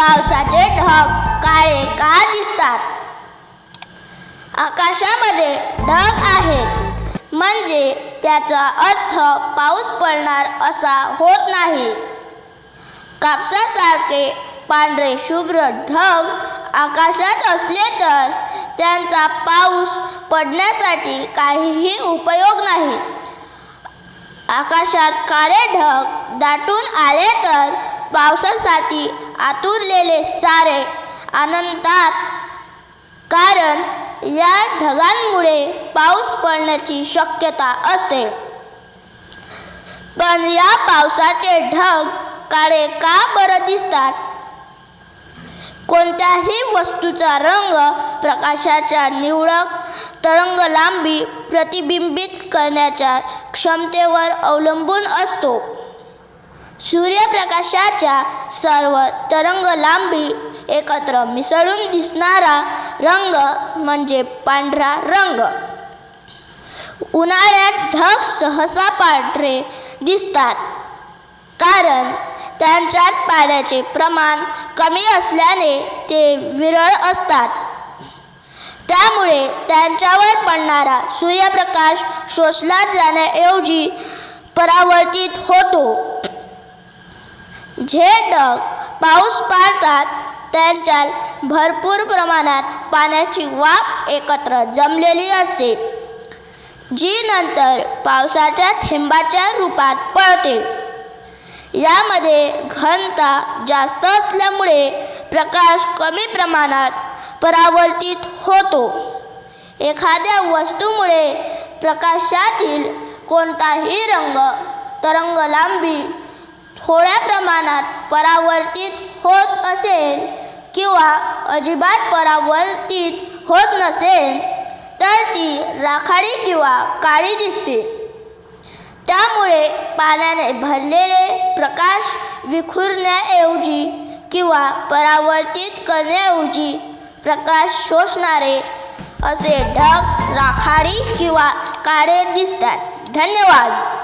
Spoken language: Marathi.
पावसाचे ढग काळे का दिसतात? आकाशामध्ये ढग आहेत. म्हणजे त्याचा अर्थ पाऊस पडणार असा होत नाही. कापसासारखे पांढरे शुभ्र ढग आकाशात असले तर त्यांचा पाऊस पडण्यासाठी काहीही उपयोग नाही. आकाशात काळे ढग दाटून आले तर पावसासाठी आतुरलेले सारे आनंदात कारण या ढगांमुळे पाऊस पडण्याची शक्यता असते. पण या पावसाचे ढग काळे का बरं दिसतात? कोणत्याही वस्तूचा रंग प्रकाशाच्या निवडक तरंग लांबी प्रतिबिंबित करण्याच्या क्षमतेवर अवलंबून असतो. सूर्यप्रकाशाच्या सर्व तरंगलांबी एकत्र मिसळून दिसणारा रंग म्हणजे पांढरा रंग. उन्हाळ्यात ढग सहसा पांढरे दिसतात कारण त्यांच्यात पाण्याचे प्रमाण कमी असल्याने ते विरळ असतात. त्यामुळे त्यांच्यावर पडणारा सूर्यप्रकाश शोषला जाण्याऐवजी परावर्तित होतो. जे ढग पाऊस पाडतात त्यांच्यात भरपूर प्रमाणात पाण्याची वाफ एकत्र जमलेली असते जी नंतर पावसाच्या थेंबाच्या रूपात पडते. यामध्ये घनता जास्त असल्यामुळे प्रकाश कमी प्रमाणात परावर्तित होतो. एखाद्या वस्तूमुळे प्रकाशातील कोणताही रंग तरंगलांबी थोड्या प्रमाणात परावर्तित होत असेल किंवा अजिबात परावर्तित होत नसेल तर ती राखाडी किंवा काळी दिसते. त्यामुळे पाण्याने भरलेले प्रकाश विखुरण्याऐवजी किंवा परावर्तित करण्याऐवजी प्रकाश शोषणारे असे ढग राखाडी किंवा काळे दिसतात. धन्यवाद.